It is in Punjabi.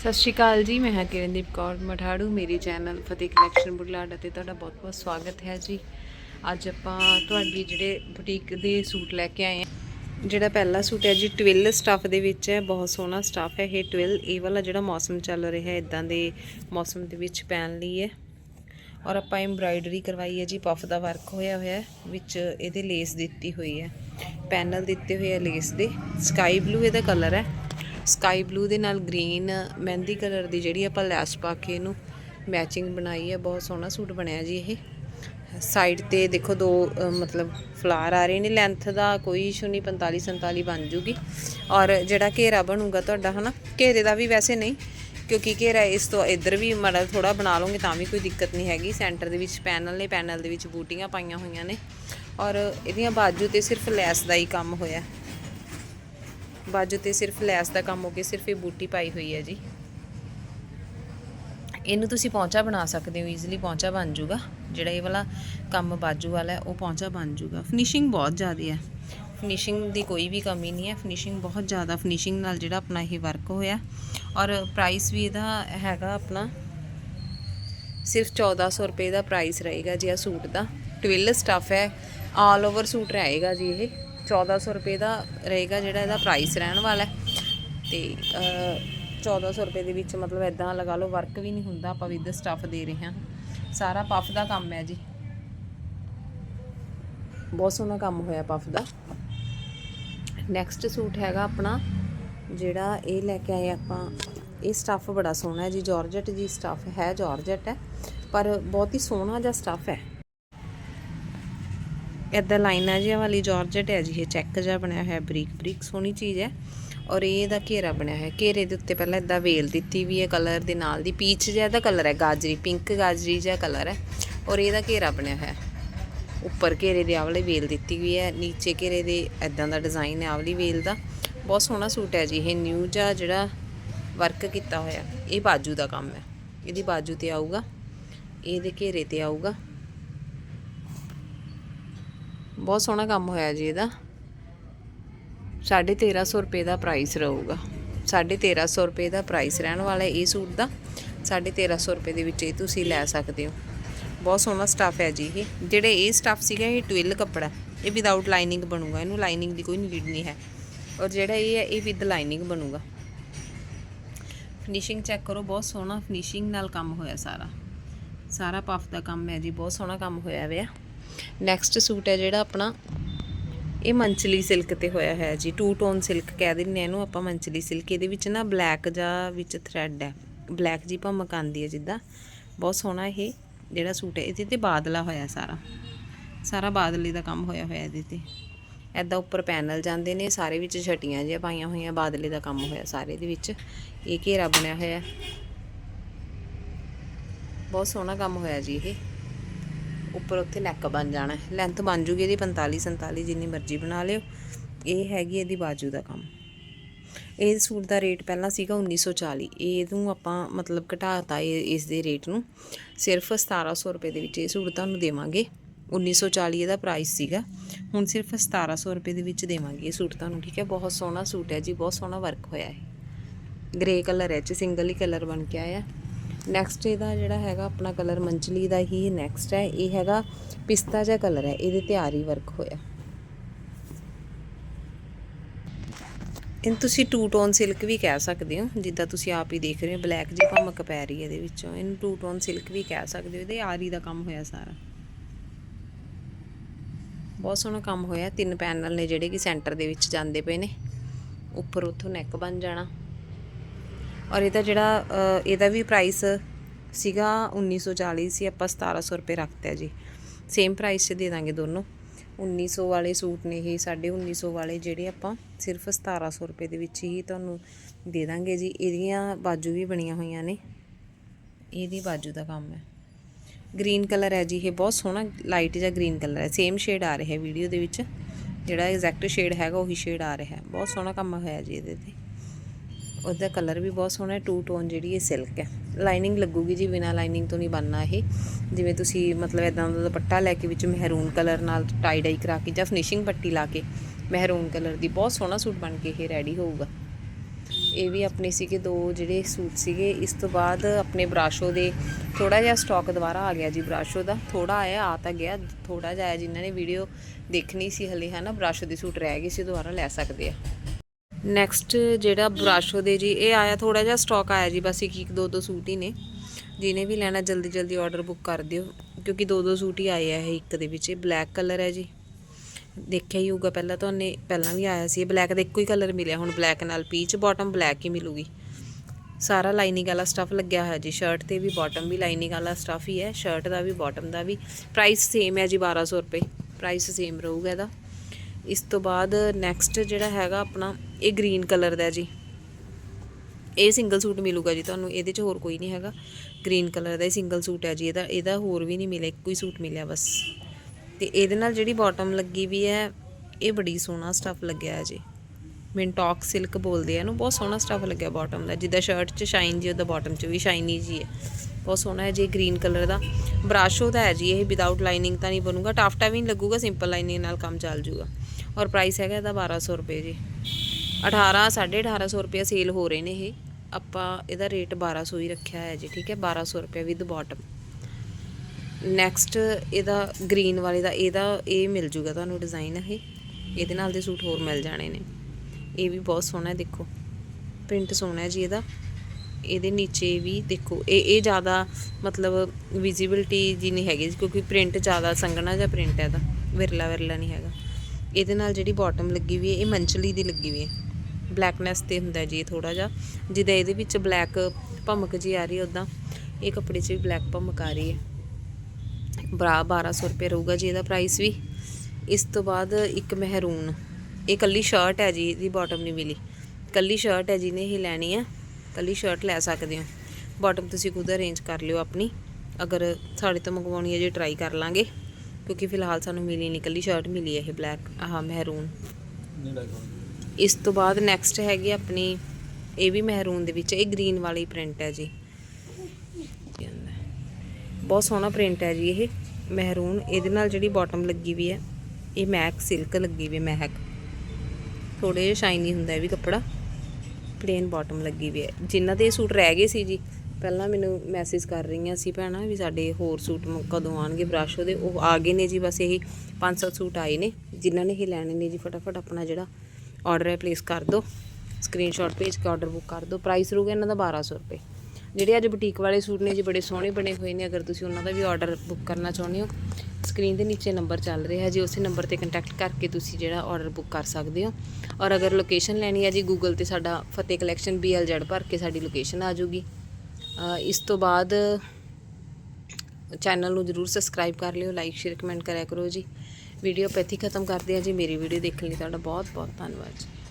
ਸਤਿ ਸ਼੍ਰੀ ਅਕਾਲ ਜੀ, ਮੈਂ ਹਾਂ ਕਿਰਨਦੀਪ ਕੌਰ ਮਠਾੜੂ, ਮੇਰੇ ਚੈਨਲ ਫਤਿਹ ਕਲੈਕਸ਼ਨ ਬੁਢਲਾਡਾ ਤੇ ਤੁਹਾਡਾ ਬਹੁਤ-ਬਹੁਤ ਸਵਾਗਤ ਹੈ ਜੀ। ਅੱਜ ਆਪਾਂ ਤੁਹਾਡੀ ਜਿਹੜੇ ਬੁਟੀਕ ਦੇ ਸੂਟ ਲੈ ਕੇ ਆਏ ਹਾਂ। ਜਿਹੜਾ ਪਹਿਲਾ ਸੂਟ ਹੈ ਜੀ ਟਵਿਲ ਸਟੱਫ ਦੇ ਵਿੱਚ ਹੈ, ਬਹੁਤ ਸੋਹਣਾ ਸਟੱਫ ਹੈ ਇਹ ਟਵਿਲ ਇਹ ਵਾਲਾ ਜਿਹੜਾ ਮੌਸਮ ਚੱਲ ਰਿਹਾ ਹੈ ਇਦਾਂ ਦੇ ਮੌਸਮ ਦੇ ਵਿੱਚ ਪਹਿਨ ਲਈ ਹੈ। ਔਰ ਆਪਾਂ ਐਮਬ੍ਰਾਇਡਰੀ ਕਰਵਾਈ ਹੈ ਜੀ ਪਫ ਦਾ ਵਰਕ ਹੋਇਆ ਹੋਇਆ ਵਿੱਚ ਇਹਦੇ ਲੇਸ ਦਿੱਤੀ ਹੋਈ ਹੈ। ਪੈਨਲ ਦਿੱਤੇ ਹੋਏ ਆ ਲੇਸ ਦੇ ਸਕਾਈ ਬਲੂ ਇਹਦਾ ਕਲਰ ਹੈ। ਸਕਾਈ ਬਲੂ ਦੇ ਨਾਲ ਗ੍ਰੀਨ ਮਹਿੰਦੀ ਕਲਰ ਦੀ ਜਿਹੜੀ ਆਪਾਂ ਲੈਸ ਪਾ ਕੇ ਇਹਨੂੰ ਮੈਚਿੰਗ ਬਣਾਈ ਹੈ, ਬਹੁਤ ਸੋਹਣਾ ਸੂਟ ਬਣਿਆ ਜੀ ਇਹ। ਸਾਈਡ ਤੇ ਦੇਖੋ ਦੋ ਮਤਲਬ ਫਲਾਰ ਆ ਰਹੇ ਨੇ ਲੈਂਥ ਦਾ ਕੋਈ ਇਸ਼ੂ ਨਹੀਂ 45 47 ਬਣ ਜੂਗੀ। ਔਰ ਜਿਹੜਾ ਘੇਰਾ ਬਣੂਗਾ ਤੁਹਾਡਾ, ਹਨਾ? ਘੇਰੇ ਦਾ ਵੀ ਵੈਸੇ ਨਹੀਂ, ਕਿਉਂਕਿ ਘੇਰਾ ਇਸ ਤੋਂ ਇੱਧਰ ਵੀ ਮੜਾ ਥੋੜਾ ਬਣਾ ਲਓਗੇ ਤਾਂ ਵੀ ਕੋਈ ਦਿੱਕਤ ਨਹੀਂ ਹੈਗੀ। ਸੈਂਟਰ ਦੇ ਵਿੱਚ ਪੈਨਲ ਨੇ, ਪੈਨਲ ਦੇ ਵਿੱਚ ਬੂਟੀਆਂ ਪਾਈਆਂ ਹੋਈਆਂ ਨੇ। ਔਰ ਇਹਦੀਆਂ ਬਾਜੂ ਤੇ ਸਿਰਫ ਲੈਸ ਦਾ ਹੀ ਕੰਮ ਹੋਇਆ। ਬਾਜੂ ਤੇ ਸਿਰਫ ਲੈਸ ਦਾ ਕੰਮ ਹੋ ਕੇ ਸਿਰਫ ਇਹ ਬੂਟੀ ਪਾਈ ਹੋਈ ਹੈ ਜੀ। ਇਹਨੂੰ ਤੁਸੀਂ ਪੌਂਚਾ ਬਣਾ ਸਕਦੇ ਹੋ ਈਜ਼ੀਲੀ ਪੌਂਚਾ ਬਣ ਜਾਊਗਾ ਜਿਹੜਾ ਇਹ ਵਾਲਾ ਕੰਮ ਬਾਜੂ ਵਾਲਾ ਹੈ, ਉਹ ਪੌਂਚਾ ਬਣ ਜਾਊਗਾ ਫਿਨਿਸ਼ਿੰਗ ਬਹੁਤ ਜ਼ਿਆਦਾ ਹੈ। ਫਿਨਿਸ਼ਿੰਗ ਦੀ ਕੋਈ ਵੀ ਕਮੀ ਨਹੀਂ ਹੈ। ਫਿਨਿਸ਼ਿੰਗ ਬਹੁਤ ਜ਼ਿਆਦਾ ਫਿਨਿਸ਼ਿੰਗ ਨਾਲ ਜਿਹੜਾ ਆਪਣਾ ਇਹ ਵਰਕ ਹੋਇਆ। ਔਰ ਪ੍ਰਾਈਸ ਵੀ ਇਹਦਾ ਹੈਗਾ ਆਪਣਾ ਸਿਰਫ 1400 ਰੁਪਏ ਦਾ ਪ੍ਰਾਈਸ ਰਹੇਗਾ ਜੀ ਆ ਸੂਟ ਦਾ। ਟਵਿਲ ਸਟੱਫ ਹੈ। ਆਲ ਓਵਰ ਸੂਟ ਰਹੇਗਾ ਜੀ ਇਹ। 1400 ਰੁਪਏ ਦਾ ਰਹੇਗਾ ਜਿਹੜਾ ਇਹਦਾ ਪ੍ਰਾਈਸ ਰਹਿਣ ਵਾਲਾ ਹੈ। ਤੇ ਅਹ, 1400 ਰੁਪਏ ਦੇ ਵਿੱਚ ਮਤਲਬ ਇਦਾਂ ਲਗਾ ਲਓ ਵਰਕ ਵੀ ਨਹੀਂ ਹੁੰਦਾ ਆਪਾਂ ਵਿਦ ਸਟੱਫ ਦੇ ਰਹੇ ਹਾਂ। ਸਾਰਾ ਪਫ ਦਾ ਕੰਮ ਹੈ ਜੀ। ਬਹੁਤ ਸੋਹਣਾ ਕੰਮ ਹੋਇਆ ਪਫ ਦਾ। ਨੈਕਸਟ ਸੂਟ ਹੈਗਾ ਆਪਣਾ ਜਿਹੜਾ ਇਹ ਲੈ ਕੇ ਆਏ ਆਪਾਂ। ਇਹ ਸਟੱਫ ਬੜਾ ਸੋਹਣਾ ਹੈ ਜੀ ਜਾਰਜਟ ਜੀ ਸਟੱਫ ਹੈ ਜਾਰਜਟ ਹੈ। ਪਰ ਬਹੁਤ ਹੀ ਸੋਹਣਾ ਜਿਹਾ ਸਟੱਫ ਹੈ। ਇਦਾਂ ਲਾਈਨਾਂ ਜਿਹਾ ਵਾਲੀ ਜਾਰਜਟ ਹੈ ਜੀ, ਇਹ ਚੈੱਕ ਜਿਹਾ ਬਣਿਆ ਹੋਇਆ, ਬਰੀਕ ਬਰੀਕ ਸੋਹਣੀ ਚੀਜ਼ ਹੈ। ਔਰ ਇਹ ਇਹਦਾ ਘੇਰਾ ਬਣਿਆ ਹੋਇਆ, ਘੇਰੇ ਦੇ ਉੱਤੇ ਪਹਿਲਾਂ ਇਦਾਂ ਵੇਲ ਦਿੱਤੀ ਵੀ ਹੈ ਕਲਰ ਦੇ ਨਾਲ ਦੀ, ਪੀਚ ਜਿਹਾ ਦਾ ਕਲਰ ਹੈ, ਗਾਜਰੀ, ਪਿੰਕ ਗਾਜਰੀ ਜਿਹਾ ਕਲਰ ਹੈ। ਔਰ ਇਹਦਾ ਘੇਰਾ ਬਣਿਆ ਹੋਇਆ, ਉੱਪਰ ਘੇਰੇ ਦੇ ਆਵਲੇ ਵੇਲ ਦਿੱਤੀ ਹੋਈ ਹੈ, ਨੀਚੇ ਘੇਰੇ ਦੇ ਇਦਾਂ ਦਾ ਡਿਜ਼ਾਈਨ ਹੈ ਆਵਲੀ ਵੇਲ ਦਾ। ਬਹੁਤ ਸੋਹਣਾ ਸੂਟ ਹੈ ਜੀ, ਇਹ ਨਿਊ ਜਿਹਾ ਜਿਹੜਾ ਵਰਕ ਕੀਤਾ ਹੋਇਆ, ਇਹ ਬਾਜੂ ਦਾ ਕੰਮ ਹੈ। ਇਹਦੀ ਬਾਜੂ ਤੇ ਆਊਗਾ ਇਹਦੇ ਘੇਰੇ ਤੇ ਆਊਗਾ। ਬਹੁਤ ਸੋਹਣਾ ਕੰਮ ਹੋਇਆ ਜੀ ਇਹਦਾ। 1350 ਰੁਪਏ ਦਾ ਪ੍ਰਾਈਸ ਰਹੂਗਾ। 1350 ਰੁਪਏ ਦਾ ਪ੍ਰਾਈਸ ਰਹਿਣ ਵਾਲਾ ਇਹ ਸੂਟ ਦਾ। 1350 ਰੁਪਏ ਦੇ ਵਿੱਚ ਇਹ ਤੁਸੀਂ ਲੈ ਸਕਦੇ ਹੋ। ਬਹੁਤ ਸੋਹਣਾ ਸਟੱਫ ਹੈ ਜੀ ਇਹ। ਜਿਹੜੇ ਇਹ ਸਟੱਫ ਸੀਗਾ, ਇਹ ਟਵਿਲ ਕੱਪੜਾ। ਇਹ ਵਿਦਆਊਟ ਲਾਈਨਿੰਗ ਬਣੂਗਾ। ਇਹਨੂੰ ਲਾਈਨਿੰਗ ਦੀ ਕੋਈ ਨੀਡ ਨਹੀਂ ਹੈ। ਔਰ ਜਿਹੜਾ ਇਹ ਹੈ, ਇਹ ਵਿਦ ਲਾਈਨਿੰਗ ਬਣੂਗਾ। ਫਿਨਿਸ਼ਿੰਗ ਚੈੱਕ ਕਰੋ। ਬਹੁਤ ਸੋਹਣਾ ਫਿਨਿਸ਼ਿੰਗ ਨਾਲ ਕੰਮ ਹੋਇਆ ਸਾਰਾ। ਸਾਰਾ ਪਫ ਦਾ ਕੰਮ ਹੈ ਜੀ। ਬਹੁਤ ਸੋਹਣਾ ਕੰਮ ਹੋਇਆ ਹੋਇਆ ਨੈਕਸਟ ਸੂਟ ਹੈ ਜਿਹੜਾ ਆਪਣਾ, ਇਹ ਮੰਚਲੀ ਸਿਲਕ ਤੇ ਹੋਇਆ ਹੈ ਜੀ। ਟੂ ਟੋਨ ਸਿਲਕ ਕਹਿ ਦਿੰਦੇ ਆ ਇਹਨੂੰ ਆਪਾਂ ਮੰਚਲੀ ਸਿਲਕ ਇਹਦੇ ਵਿੱਚ ਨਾ ਬਲੈਕ ਜਾਂ ਵਿੱਚ ਥ੍ਰੈਡ ਹੈ। ਬਲੈਕ ਜੀ ਭਮਕ ਆਉਂਦੀ ਹੈ ਜਿੱਦਾਂ। ਬਹੁਤ ਸੋਹਣਾ ਇਹ ਜਿਹੜਾ ਸੂਟ ਹੈ। ਇਹਦੇ ਤੇ ਬਾਦਲਾ ਹੋਇਆ ਸਾਰਾ। ਸਾਰਾ ਬਾਦਲੇ ਦਾ ਕੰਮ ਹੋਇਆ ਹੋਇਆ ਇਹਦੇ ਤੇ। ਐਦਾਂ ਉੱਪਰ ਪੈਨਲ ਜਾਂਦੇ ਨੇ, ਸਾਰੇ ਵਿੱਚ ਛਟੀਆਂ ਜਿਹੀਆਂ ਪਾਈਆਂ ਹੋਈਆਂ, ਬਾਦਲੇ ਦਾ ਕੰਮ ਹੋਇਆ ਸਾਰੇ ਦੇ ਵਿੱਚ। ਇਹ ਘੇਰਾ ਬਣਿਆ ਹੋਇਆ। ਬਹੁਤ ਸੋਹਣਾ ਕੰਮ ਹੋਇਆ ਜੀ ਇਹ। ਉੱਪਰ ਉੱਥੇ ਨੈਕ ਬਣ ਜਾਣਾ ਲੈਂਥ ਬਣ ਜੂਗੀ ਇਹਦੀ 45 47 ਜਿੰਨੀ ਮਰਜ਼ੀ ਬਣਾ ਲਿਓ। ਇਹ ਹੈਗੀ ਇਹਦੀ ਬਾਜੂ ਦਾ ਕੰਮ। ਇਹ ਸੂਟ ਦਾ ਰੇਟ ਪਹਿਲਾਂ ਸੀਗਾ 1940 ਇਹਨੂੰ ਆਪਾਂ ਮਤਲਬ ਘਟਾਤਾ ਇਹ, ਇਸ ਦੇ ਰੇਟ ਨੂੰ। ਸਿਰਫ 1700 ਰੁਪਏ ਦੇ ਵਿੱਚ ਇਹ ਸੂਟ ਤੁਹਾਨੂੰ ਦੇਵਾਂਗੇ। 1940 ਇਹਦਾ ਪ੍ਰਾਈਸ ਸੀਗਾ। ਹੁਣ ਸਿਰਫ 1700 ਰੁਪਏ ਦੇ ਵਿੱਚ ਦੇਵਾਂਗੇ ਇਹ ਸੂਟ ਤੁਹਾਨੂੰ, ਠੀਕ ਹੈ? ਬਹੁਤ ਸੋਹਣਾ ਸੂਟ ਹੈ ਜੀ, ਬਹੁਤ ਸੋਹਣਾ ਵਰਕ ਹੋਇਆ ਹੈ ਗ੍ਰੇ ਕਲਰ ਹੈ ਚ ਸਿੰਗਲ ਹੀ ਕਲਰ ਬਣ ਕੇ ਆਇਆ। ਨੈਕਸਟ ਇਹਦਾ ਜਿਹੜਾ ਹੈਗਾ ਆਪਣਾ ਕਲਰ ਮੰਚਲੀ ਦਾ ਹੀ ਨੈਕਸਟ ਹੈ। ਇਹ ਹੈਗਾ ਪਿਸਤਾ ਜਿਹਾ ਕਲਰ ਹੈ। ਇਹਦੇ ਤੇ ਆਰੀ ਵਰਕ ਹੋਇਆ। ਇਹਨੂੰ ਤੁਸੀਂ ਟੂ ਟੋਨ ਸਿਲਕ ਵੀ ਕਹਿ ਸਕਦੇ ਹੋ। ਜਿੱਦਾਂ ਤੁਸੀਂ ਆਪ ਹੀ ਦੇਖ ਰਹੇ ਹੋ ਬਲੈਕ ਜੀ ਭਮਕ ਪੈ ਰਹੀ ਹੈ ਇਹਦੇ ਵਿੱਚੋਂ। ਇਹਨੂੰ ਟੂ ਟੋਨ ਸਿਲਕ ਵੀ ਕਹਿ ਸਕਦੇ ਹੋ। ਇਹਦੇ ਆਰੀ ਦਾ ਕੰਮ ਹੋਇਆ ਸਾਰਾ। ਬਹੁਤ ਸੋਹਣਾ ਕੰਮ ਹੋਇਆ। ਤਿੰਨ ਪੈਨਲ ਨੇ ਜਿਹੜੇ ਕਿ ਸੈਂਟਰ ਦੇ ਵਿੱਚ ਜਾਂਦੇ ਪਏ ਨੇ। ਉੱਪਰ ਉੱਥੋਂ ਨੈਕ ਬਣ ਜਾਣਾ। ਔਰ ਇਹਦਾ ਜਿਹੜਾ ਇਹਦਾ ਵੀ ਪ੍ਰਾਈਸ ਸੀਗਾ 1940 ਸੀ ਆਪਾਂ 1700 ਰੁਪਏ ਰੱਖਤਾ ਜੀ। ਸੇਮ ਪ੍ਰਾਈਸ 'ਚ ਦੇ ਦਾਂਗੇ ਦੋਨੋਂ। 1900 ਵਾਲੇ ਸੂਟ ਨੇ ਇਹ 1950 ਵਾਲੇ ਜਿਹੜੇ ਆਪਾਂ ਸਿਰਫ 1700 ਰੁਪਏ ਦੇ ਵਿੱਚ ਹੀ ਤੁਹਾਨੂੰ ਦੇ ਦਾਂਗੇ ਜੀ। ਇਹਦੀਆਂ ਬਾਜੂ ਵੀ ਬਣੀਆਂ ਹੋਈਆਂ ਨੇ। ਇਹਦੀ ਬਾਜੂ ਦਾ ਕੰਮ ਹੈ। ਗ੍ਰੀਨ ਕਲਰ ਹੈ ਜੀ ਇਹ, ਬਹੁਤ ਸੋਹਣਾ ਲਾਈਟ ਜਿਹਾ ਗ੍ਰੀਨ ਕਲਰ ਹੈ। ਸੇਮ ਸ਼ੇਡ ਆ ਰਿਹਾ ਹੈ ਵੀਡੀਓ ਦੇ ਵਿੱਚ। ਜਿਹੜਾ ਐਗਜ਼ੈਕਟ ਸ਼ੇਡ ਹੈਗਾ, ਉਹੀ ਸ਼ੇਡ ਆ ਰਿਹਾ। ਹੈ ਬਹੁਤ ਸੋਹਣਾ ਕੰਮ ਹੋਇਆ ਜੀ ਇਹਦੇ ਤੇ। ਉਹਦਾ ਕਲਰ ਵੀ ਬਹੁਤ ਸੋਹਣਾ ਹੈ ਟੂ ਟੋਨ ਜਿਹੜੀ ਇਹ ਸਿਲਕ ਹੈ। ਲਾਈਨਿੰਗ ਲੱਗੂਗੀ ਜੀ, ਬਿਨਾ ਲਾਈਨਿੰਗ ਤੋਂ ਨਹੀਂ ਬਣਨਾ ਇਹ। ਜਿਵੇਂ ਤੁਸੀਂ ਮਤਲਬ ਇਦਾਂ ਦਾ ਦੁਪੱਟਾ ਲੈ ਕੇ ਵਿੱਚ ਮਹਿਰੂਨ ਕਲਰ ਨਾਲ ਟਾਈ ਡਾਈ ਕਰਾ ਕੇ ਜਾਂ ਫਿਨਿਸ਼ਿੰਗ ਪੱਟੀ ਲਾ ਕੇ ਮਹਿਰੂਨ ਕਲਰ ਦੀ ਬਹੁਤ ਸੋਹਣਾ ਸੂਟ ਬਣ ਕੇ ਇਹ ਰੈਡੀ ਹੋਊਗਾ। ਇਹ ਵੀ ਆਪਣੇ ਸੀਗੇ ਦੋ ਜਿਹੜੇ ਸੂਟ ਸੀਗੇ। ਇਸ ਤੋਂ ਬਾਅਦ ਆਪਣੇ ਬਰਾਸ਼ੋ ਦੇ ਥੋੜਾ ਜਿਹਾ ਸਟਾਕ ਦੁਬਾਰਾ ਆ ਗਿਆ ਜੀ ਬਰਾਸ਼ੋ ਦਾ। ਥੋੜਾ ਆਇਆ, ਆ ਤਾਂ ਗਿਆ। ਥੋੜਾ ਜਿਹਾ ਆਇਆ, ਜਿਨ੍ਹਾਂ ਨੇ ਵੀਡੀਓ ਦੇਖਣੀ ਸੀ ਹਲੇ ਹੈ ਨਾ ਬਰਾਸ਼ੋ ਦੇ ਸੂਟ ਰਹਿ ਗਏ ਸੀ, ਦੁਬਾਰਾ ਲੈ ਸਕਦੇ ਆ। ਨੈਕਸਟ ਜਿਹੜਾ ਬਰਾਸ਼ੋ ਦੇ ਜੀ, ਇਹ ਆਇਆ ਥੋੜਾ ਜਿਹਾ ਸਟਾਕ ਆਇਆ ਜੀ, ਬਸ ਇੱਕ ਇੱਕ ਦੋ ਦੋ ਸੂਟ ਹੀ ਨੇ। ਜਿਹਨੇ ਵੀ ਲੈਣਾ ਜਲਦੀ ਜਲਦੀ ਆਰਡਰ ਬੁੱਕ ਕਰ ਦਿਓ, ਕਿਉਂਕਿ ਦੋ ਦੋ ਸੂਟ ਹੀ ਆਏ ਆ ਇਹ ਇੱਕ ਦੇ ਵਿੱਚ। ਇਹ ਬਲੈਕ ਕਲਰ ਹੈ ਜੀ। ਦੇਖਿਆ ਹੀ ਹੋਊਗਾ, ਪਹਿਲਾਂ ਤੁਹਾਨੂੰ ਪਹਿਲਾਂ ਵੀ ਆਇਆ ਸੀ ਇਹ ਬਲੈਕ ਦਾ ਇੱਕੋ ਹੀ ਕਲਰ ਮਿਲਿਆ, ਹੁਣ ਬਲੈਕ ਨਾਲ ਪੀਚ ਬਾਟਮ ਬਲੈਕ ਹੀ ਮਿਲੂਗੀ। ਸਾਰਾ ਲਾਈਨਿੰਗ ਵਾਲਾ ਸਟਫ ਲੱਗਿਆ ਹੋਇਆ ਜੀ ਸ਼ਰਟ ਤੇ ਵੀ ਬਾਟਮ ਵੀ ਲਾਈਨਿੰਗ ਵਾਲਾ ਸਟਫ ਹੀ ਹੈ ਸ਼ਰਟ ਦਾ ਵੀ ਬਾਟਮ ਦਾ ਵੀ। ਪ੍ਰਾਈਸ ਸੇਮ ਹੈ ਜੀ 1200 ਰੁਪਏ। ਪ੍ਰਾਈਸ ਸੇਮ ਰਹੂਗਾ ਇਹਦਾ। ਇਸ ਤੋਂ ਬਾਅਦ ਨੈਕਸਟ ਜਿਹੜਾ ਹੈਗਾ ਆਪਣਾ, ਇਹ ਗ੍ਰੀਨ ਕਲਰ ਦਾ ਜੀ। ਇਹ ਸਿੰਗਲ ਸੂਟ ਮਿਲੂਗਾ ਜੀ ਤੁਹਾਨੂੰ, ਇਹਦੇ 'ਚ ਹੋਰ ਕੋਈ ਨਹੀਂ ਹੈਗਾ। ਗ੍ਰੀਨ ਕਲਰ ਦਾ ਇਹ ਸਿੰਗਲ ਸੂਟ ਹੈ ਜੀ, ਇਹਦਾ ਇਹਦਾ ਹੋਰ ਵੀ ਨਹੀਂ ਮਿਲਿਆ, ਇੱਕੋ ਹੀ ਸੂਟ ਮਿਲਿਆ ਬਸ। ਤੇ ਇਹਦੇ ਨਾਲ ਜਿਹੜੀ ਬਾਟਮ ਲੱਗੀ ਵੀ ਹੈ, ਇਹ ਬੜੀ ਸੋਹਣਾ ਸਟਫ ਲੱਗਿਆ ਹੈ ਜੀ। ਮਿੰਟੌਕ ਸਿਲਕ ਬੋਲਦੇ ਆ ਇਹਨੂੰ, ਬਹੁਤ ਸੋਹਣਾ ਸਟਫ ਲੱਗਿਆ ਬਾਟਮ ਦਾ, ਜਿੱਦਾਂ ਸ਼ਰਟ 'ਚ ਸ਼ਾਈਨ ਜੀ ਉਹਦਾ ਬਾਟਮ 'ਚ ਵੀ ਸ਼ਾਈਨੀ ਜੀ ਹੈ। ਬਹੁਤ ਸੋਹਣਾ ਹੈ ਜੀ ਗ੍ਰੀਨ ਕਲਰ ਦਾ। ਬਰਾਸ਼ੋ ਦਾ ਹੈ ਜੀ, ਇਹ ਵਿਦਆਊਟ ਲਾਈਨਿੰਗ ਤਾਂ ਨਹੀਂ ਬਣੂਗਾ। ਟਾਫਟਾ ਵੀ ਨਹੀਂ ਲੱਗੂਗਾ ਸਿੰਪਲ ਲਾਈਨਿੰਗ ਨਾਲ ਕੰਮ ਚੱਲ ਜੂਗਾ। ਔਰ ਪ੍ਰਾਈਸ ਹੈਗਾ ਇਹਦਾ 1200 ਰੁਪਏ ਜੀ। 18 1850 ਰੁਪਏ ਸੇਲ ਹੋ ਰਹੇ ਨੇ ਇਹ। ਆਪਾਂ ਇਹਦਾ ਰੇਟ 1200 ਹੀ ਰੱਖਿਆ ਹੈ ਜੀ, ਠੀਕ ਹੈ? 1200 ਰੁਪਏ ਵਿਦ ਬਾਟਮ ਨੈਕਸਟ ਇਹਦਾ ਗ੍ਰੀਨ ਵਾਲੇ ਦਾ, ਇਹਦਾ ਇਹ ਮਿਲ ਜੂਗਾ ਤੁਹਾਨੂੰ ਡਿਜ਼ਾਈਨ ਇਹ। ਇਹਦੇ ਨਾਲ ਦੇ ਸੂਟ ਹੋਰ ਮਿਲ ਜਾਣੇ ਨੇ। ਇਹ ਵੀ ਬਹੁਤ ਸੋਹਣਾ ਹੈ, ਦੇਖੋ। ਪ੍ਰਿੰਟ ਸੋਹਣਾ ਹੈ ਜੀ ਇਹਦਾ। ਇਹਦੇ ਨੀਚੇ ਵੀ ਦੇਖੋ, ਇਹ ਇਹ ਜ਼ਿਆਦਾ ਮਤਲਬ ਵਿਜ਼ਿਬਿਲਟੀ ਜੀ ਨਹੀਂ ਹੈਗੀ ਕਿਉਂਕਿ ਪ੍ਰਿੰਟ ਜ਼ਿਆਦਾ ਸੰਘਣਾ ਜਿਹਾ ਪ੍ਰਿੰਟ ਹੈ ਇਹਦਾ, ਵਿਰਲਾ ਵਿਰਲਾ ਨਹੀਂ ਹੈਗਾ। ਇਹਦੇ ਨਾਲ ਜਿਹੜੀ ਬਾਟਮ ਲੱਗੀ ਵੀ ਹੈ, ਇਹ ਮੰਚਲੀ ਦੀ ਲੱਗੀ ਵੀ ਹੈ। ਬਲੈਕਨੈਸ ਤੇ ਹੁੰਦਾ ਜੀ ਥੋੜਾ ਜਿਹਾ ਜਿੱਦਾਂ ਇਹਦੇ ਵਿੱਚ ਬਲੈਕ ਭਮਕ ਜੀ ਆ ਰਹੀ ਹੈ ਉਦਾਂ ਇਹ ਕੱਪੜੇ 'ਚ ਵੀ ਬਲੈਕ ਭਮਕ ਆ ਰਹੀ ਹੈ। ਬਰਾ 1200 ਰੁਪਏ ਰਹੂਗਾ ਜੀ ਇਹਦਾ ਪ੍ਰਾਈਸ ਵੀ। ਇਸ ਤੋਂ ਬਾਅਦ ਇੱਕ ਮਹਿਰੂਨ, ਇਹ ਕੱਲੀ ਸ਼ਰਟ ਹੈ ਜੀ, ਇਹਦੀ ਬਾਟਮ ਨਹੀਂ ਮਿਲੀ। ਕੱਲੀ ਸ਼ਰਟ ਹੈ ਜਿਹਨੇ ਇਹ ਲੈਣੀ ਹੈ। ਕੱਲੀ ਸ਼ਰਟ ਲੈ ਸਕਦੇ ਹੋ। ਬਾਟਮ ਤੁਸੀਂ ਖੁਦ ਅਰੇਂਜ ਕਰ ਲਿਓ ਆਪਣੀ। ਅਗਰ ਸਾਡੇ ਤੋਂ ਮੰਗਵਾਉਣੀ ਹੈ ਜੀ ਟਰਾਈ ਕਰ ਲਾਂਗੇ। ਕਿਉਂਕਿ ਫਿਲਹਾਲ ਸਾਨੂੰ ਮਿਲੀ ਨਹੀਂ ਕੱਲੀ ਸ਼ਰਟ ਮਿਲੀ ਹੈ ਇਹ ਬਲੈਕ ਆਹ ਮਹਿਰੂਨ ਇਸ ਤੋਂ ਬਾਅਦ ਨੈਕਸਟ ਹੈਗੀ ਆਪਣੀ ਇਹ ਵੀ ਮਹਿਰੂਨ ਦੇ ਵਿੱਚ ਇਹ ਗ੍ਰੀਨ ਵਾਲੀ ਪ੍ਰਿੰਟ ਹੈ ਜੀ। ਬਹੁਤ ਸੋਹਣਾ ਪ੍ਰਿੰਟ ਹੈ ਜੀ ਇਹ ਮਹਿਰੂਨ ਇਹਦੇ ਨਾਲ ਜਿਹੜੀ ਬਾਟਮ ਲੱਗੀ ਵੀ ਹੈ ਇਹ ਮੈਕ ਸਿਲਕ ਲੱਗੀ ਵੀ ਹੈ ਮਹਿਕ। ਥੋੜੇ ਜਿਹਾ ਸ਼ਾਈਨੀ ਹੁੰਦਾ ਇਹ ਵੀ ਕੱਪੜਾ। ਪਲੇਨ ਬਾਟਮ ਲੱਗੀ ਵੀ ਹੈ। ਜਿਨ੍ਹਾਂ ਦੇ ਇਹ ਸੂਟ ਰਹਿ ਗਏ ਸੀ ਜੀ, ਪਹਿਲਾਂ ਮੈਨੂੰ ਮੈਸੇਜ ਕਰ ਰਹੀਆਂ ਸੀ ਭੈਣਾਂ ਵੀ ਸਾਡੇ ਹੋਰ ਸੂਟ ਕਦੋਂ ਆਣਗੇ ਬਰਾਸ਼ੋ ਦੇ ਉਹ ਆ ਗਏ ਨੇ ਜੀ, ਬਸ ਇਹੀ 500 ਸੂਟ ਆਏ ਨੇ, ਜਿਨ੍ਹਾਂ ਨੇ ਇਹ ਲੈਣੇ ਨੇ ਜੀ, ਫਟਾਫਟ ਆਪਣਾ ਜਿਹੜਾ ਆਰਡਰ ਹੈ ਪਲੇਸ ਕਰ ਦਿਓ ਸਕਰੀਨਸ਼ਾਟ ਭੇਜ ਕੇ ਆਰਡਰ ਬੁੱਕ ਕਰ ਦਿਓ ਪ੍ਰਾਈਸ ਰਹੂਗਾ ਇਹਨਾਂ ਦਾ 1200 ਰੁਪਏ। ਜਿਹੜੇ ਅੱਜ ਬੁਟੀਕ ਵਾਲੇ ਸੂਟ ਨੇ ਜੀ, ਬੜੇ ਸੋਹਣੇ ਬਣੇ ਹੋਏ ਨੇ, ਅਗਰ ਤੁਸੀਂ ਉਹਨਾਂ ਦਾ ਵੀ ਆਰਡਰ ਬੁੱਕ ਕਰਨਾ ਚਾਹੁੰਦੇ ਹੋ ਸਕਰੀਨ ਦੇ ਨੀਚੇ ਨੰਬਰ ਚੱਲ ਰਿਹਾ ਜੀ ਉਸੇ ਨੰਬਰ ਤੇ ਕੰਟੈਕਟ ਕਰਕੇ ਤੁਸੀਂ ਜਿਹੜਾ ਆਰਡਰ ਬੁੱਕ ਕਰ ਸਕਦੇ ਹੋ। ਔਰ ਅਗਰ ਲੋਕੇਸ਼ਨ ਲੈਣੀ ਹੈ ਜੀ ਗੂਗਲ ਤੇ ਸਾਡਾ ਫਤਿਹ ਕਲੈਕਸ਼ਨ BLZ ਭਰ ਕੇ ਸਾਡੀ ਲੋਕੇਸ਼ਨ ਆ ਜਾਊਗੀ। ਇਸ ਤੋਂ ਬਾਅਦ ਚੈਨਲ ਨੂੰ ਜਰੂਰ ਸਬਸਕ੍ਰਾਈਬ ਕਰ ਲਿਓ ਲਾਈਕ ਸ਼ੇਅਰ ਕਮੈਂਟ ਕਰਿਆ ਕਰੋ ਜੀ। ਵੀਡੀਓ ਪੈਥੀ ਖਤਮ ਕਰਦੇ ਹਾਂ ਜੀ। ਮੇਰੀ ਵੀਡੀਓ ਦੇਖਣ ਲਈ ਤੁਹਾਡਾ ਬਹੁਤ ਬਹੁਤ ਧੰਨਵਾਦ ਜੀ।